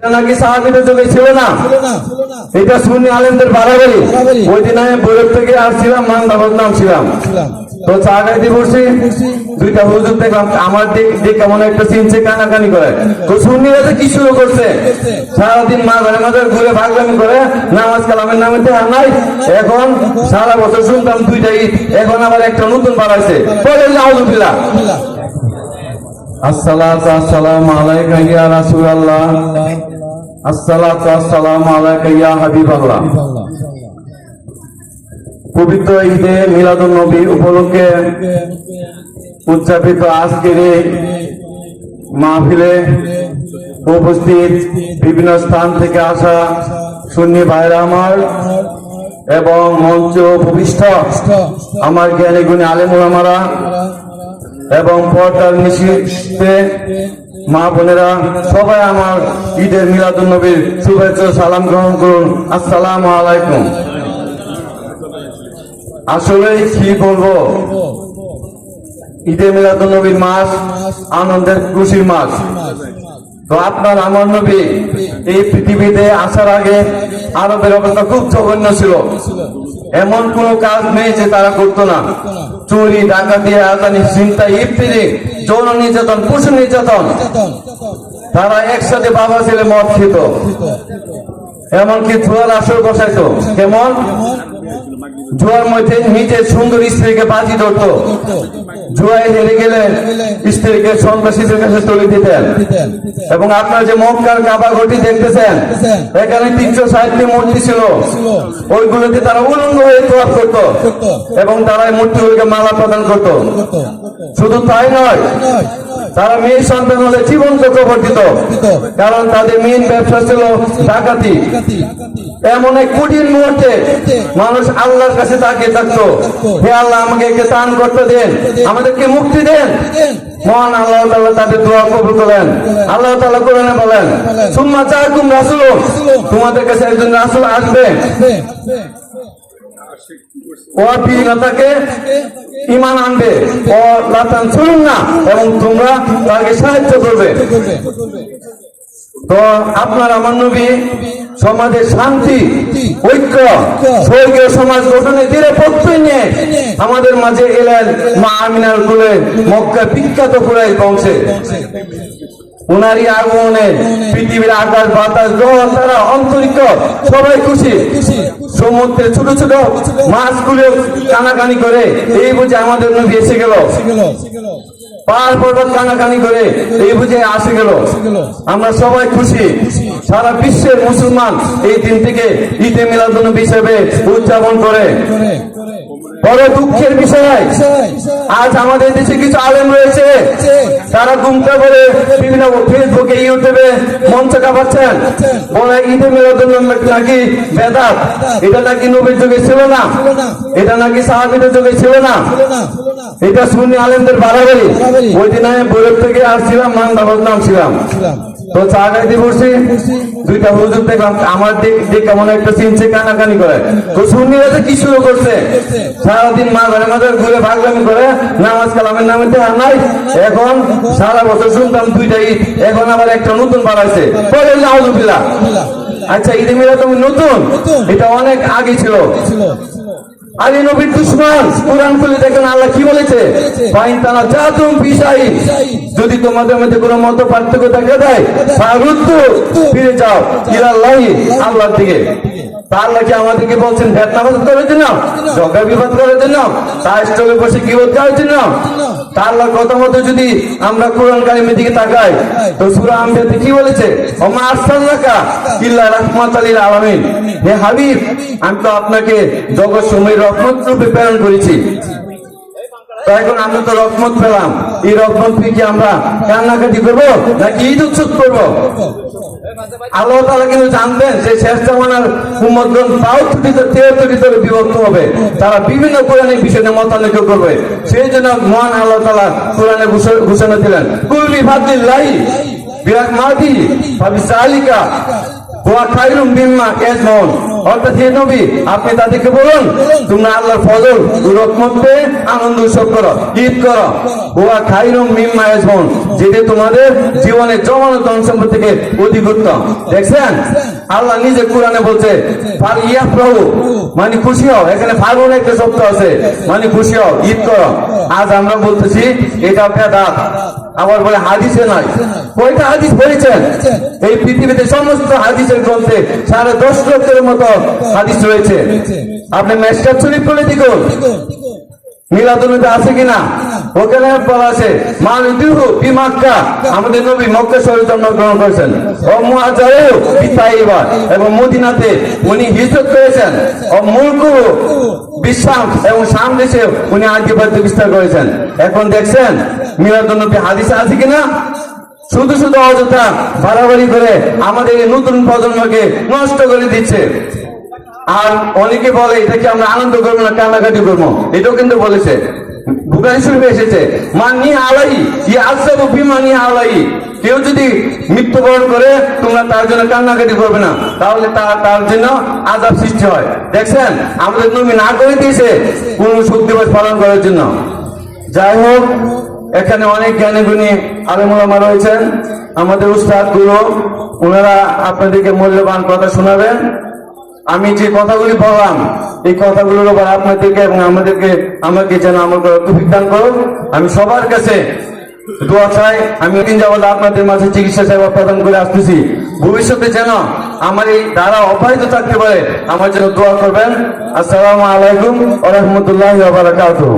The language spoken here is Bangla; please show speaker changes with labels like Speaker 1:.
Speaker 1: এটা নাকি সাহাবিদের যুগে ছিল না? এটা সুন্নি আলেমদের বাড়াবাড়ি। ওই দিন আমি বৈরব থেকে আসছিলাম মান্দাবাদ নাম ছিলাম। তো চা খাইতে বসছি দুইটা হুজুর দেখলাম আমার দিক কেমন একটা চিনছে কানাকানি করে। তো সুন্নিরা তো কি শুরু করছে? সারাদিন মা ঘরে মাঝে ঘুরে ভাগলামি করে নামাজ কালামের নামে দেওয়া নাই। এখন সারা বছর শুনতাম দুইটা ঈদ এখন আবার একটা নতুন বাড়াইছে পরে নাউজুবিল্লাহ। পবিত্র ঈদে মিলাদুন নবী উপলক্ষে উদযাপিত আজকের এই মাহফিলে উপস্থিত বিভিন্ন স্থান থেকে আসা সুন্নি ভাইরা আমার এবং মঞ্চ উপবিষ্ট আমার জ্ঞানী গুণী আলেমুলামারা এবং পর্দার নিশিতে মা বোনেরা সবাই আমার ঈদের মিলাদুন নবীর শুভেচ্ছা সালাম গ্রহণ করুন। আসসালাম আলাইকুম। আসলে কি বলব? ঈদে মিলাদুন নবীর মাস আনন্দের খুশির মাস। তো আপনার আমার নবী এই পৃথিবীতে আসার আগে আরবের অবস্থা খুব জঘন্য ছিল। এমন কোন কাজ নেই যে তারা করতো না। চুরি ডাকাতি আদানি চিন্তা ইফতিরি যৌন নির্যাতন পশু নির্যাতন। তারা একসাথে বাবা ছেলে মত খেত। এমনকি জুয়ার আসর বসাইতো। কেমন? জুয়ার মধ্যে নিজের সুন্দর স্ত্রীকে বাজি ধরত। জুয়ায় হেরে গেলে স্ত্রীকে সন্ত্রাসীদের কাছে তুলে দিতেন। এবং আপনার যে মক্কার কাবা ঘটি দেখতেছেন, এখানে তিনশো ষাটটি মূর্তি ছিল। ওইগুলোতে তারা উলঙ্গ হয়ে তোয়াপ করত এবং তারা মূর্তিগুলোকে মালা প্রদান করত। শুধু তাই নয় তারা মেয়ে সন্তান হলে জীবন্ত কবর দিত কারণ তাদের মেন ব্যবসা ছিল ডাকাতি। এমন এক কঠিন মুহূর্তে মানুষ আল্লাহর কাছে তাকিয়ে থাকতো হে আল্লাহ, আমাকে একে দান করতে দেন, আমাদেরকে মুক্তি দেন। মহান আল্লাহ তাআলা তাদের দোয়া কবুল করেন আল্লাহ তাআলা কোরআনে বলেন, সুম্মা জাআকুম রাসূল তোমাদের কাছে একজন রাসূল আসবে। ইমান আনবে। শুনুন না এবং তোমরা তাকে সাহায্য করবে। তো আপনার আমার নবী সমাজের শান্তি, ঐক্য, স্বর্গীয় সমাজ গঠনে ধীরে প্রত্যয় নিয়ে আমাদের মাঝে এলেন মা আমিনার কুলে মক্কা বিখ্যাত কুরাই বংশে। উনারই আগমনে পৃথিবীর আকাশ, বাতাস তারা সবাই খুশি। সমুদ্রে ছোট ছোট মাছগুলো কানাকানি করে, এই বুঝে আমাদের নবী এসে গেল। পাহাড় পর্বত কানাকানি করে, এই বুঝে আসে গেল। আমরা সবাই খুশি। সারা বিশ্বের মুসলমান এই দিন থেকে ঈদে মিলাদুন্নবী হিসেবে উদযাপন করে। বড় দুঃখের বিষয়। আজ আমাদের দেশে কিছু আলেম রয়েছে। তারা গুমটা করে বিভিন্ন ফেসবুকে, ইউটিউবে মঞ্চ কাঁপাচ্ছেন। বলে ঈদে মিলাদুন্নবী নাকি বেদাত? এটা নাকি নবীর যুগে ছিল না? এটা নাকি সাহাবিদের যুগে ছিল না? এটা সুন্নি আলেমদের বাড়াবাড়ি। ওই দিন আমি বৈরব থেকে আসছিলাম মান্দাবাদ নাম ছিলাম। তো চা খাইতে বসছি দুইটা হুজুর দেখলাম আমার দিক কেমন একটা চিনছে কানাকানি করে। তো সুন্নিরা তো কি শুরু করছে? সারাদিন মা ঘরে মাঝে ঘুরে ভাগলামি করে নামাজ কালামের নামে দেওয়া নাই। এখন সারা বছর শুনতাম দুইটা ঈদ এখন আবার একটা নতুন বাড়াইছে পরে নাউজুবিল্লাহ। আচ্ছা ঈদে মিলা তুমি নতুন? এটা অনেক আগে ছিল। আলী নবীর দুশ্মন, কোরআন খুলে দেখেন আল্লাহ কি বলেছে? ফাইন তানা যা যদি তোমাদের মধ্যে কোনো মত পার্থক্য দেখা দেয় ফিরে যাও ইলাল্লাহি, আল্লাহর দিকে। তা নাকি আমাদেরকে বলছেন ভেট নামাজ করার জগা বিবাদ করার তার স্টলে বসে কি বলতে জন্য তা আল্লাহর কথা মতো যদি আমরা কোরআন কালিমের দিকে তাকাই, তো সুরা কি বলেছে? ওমা হে হাবিব, আমি তো আপনাকে জগৎ সময় রহমত রূপে প্রেরণ করেছি। এখন আমরা তো রহমত পেলাম। এই রহমত থেকে আমরা কান্নাকাটি করব, নাকি ঈদ উৎসব করব? আল্লাহ তালা কিন্তু জানবেন যে শেষ জামানার উম্মতগণ তাও ত্রুটিতে তেহত্তর ভিতরে বিভক্ত হবে। তারা বিভিন্ন কোরআনের বিষয়ে মতানৈক্য করবে। সেই জন্য মহান আল্লাহ তালা কোরআনে ঘোষ- ঘোষণা দিলেন কুলবি ভাদিল্লাহি বিরাট মাদি ভাবি সালিকা অর্থাৎ হে নবী, আপনি তাদেরকে বলুন, তোমরা আল্লাহর ফজল রহমত পেয়ে আনন্দ উৎসব করো, ঈদ করো। হুয়া খাইরুম মিম্মা ইয়াজমাউন, যেটা তোমাদের জীবনে জমানো ধন সম্পদ থেকে অধিক দেখছেন? আল্লাহ নিজে কোরআনে বলছে, ফার ইয়া প্রভু মানে খুশি হও। এখানে ফাল্গুন একটা শব্দ আছে মানে খুশি হও, ঈদ করো। আজ আমরা বলতেছি, এটা বেদাত। আবার বলে হাদিসে নয়। কয়টা হাদিস বলেছেন? এই পৃথিবীতে সমস্ত হাদিসের গ্রন্থে সাড়ে দশ লক্ষের মতো হাদিস রয়েছে। আপনি মেস্টার শরীফ করে দেখুন। মিলাদুলতে আছে কিনা? ওখানে বলা আছে মালিদুহু বি মক্কা। আমাদের নবী মক্কা শহরে জন্মগ্রহণ করেছেন। ও মুহাজারু বি তাইবা এবং মদিনাতে উনি হিজরত করেছেন। ও মুলকু বিশ্রাম এবং দেশে উনি আধিপত্য বিস্তার করেছেন। এখন দেখছেন মিলাদুলনবী হাদিসে আছে কিনা? শুধু শুধু অযথা বাড়াবাড়ি করে আমাদের এই নতুন প্রজন্মকে নষ্ট করে দিচ্ছে। আর অনেকে বলে এটাকে আমরা আনন্দ করব না কান্নাকাটি করব? এটাও কিন্তু বলেছে। বুকারি শরীফে এসেছে মানি আলাই, ই আসাবু বিমানি আলাই। কেউ যদি মৃত্যুবরণ করে, তোমরা তার জন্য কান্নাকাটি করবে না। তাহলে তার তার জন্য আজাব সৃষ্টি হয়। দেখছেন? আমাদের নবী না করে দিয়েছে কোন শোক দিবস পালন করার জন্য। যাই হোক এখানে অনেক জ্ঞানী গুণী আলেমুলামা রয়েছেন। আমাদের উস্তাদ গুরু ওনারা আপনাদেরকে মূল্যবান কথা শোনাবেন। আমি যে কথাগুলি বললাম, এই কথাগুলোর উপর আপনাদেরকে এবং আমাদেরকে, আমাকে যেন আমার দান করুন। আমি সবার কাছে দোয়া চাই। আমি দিন যাবত আপনাদের মাঝে চিকিৎসা সেবা প্রদান করে আসতেছি। ভবিষ্যতে যেন আমার এই দ্বারা অব্যাহত থাকতে পারে, আমার জন্য দোয়া করবেন। আসসালামু আলাইকুম আ রহমতুল্লাহ বারাকাতুহ।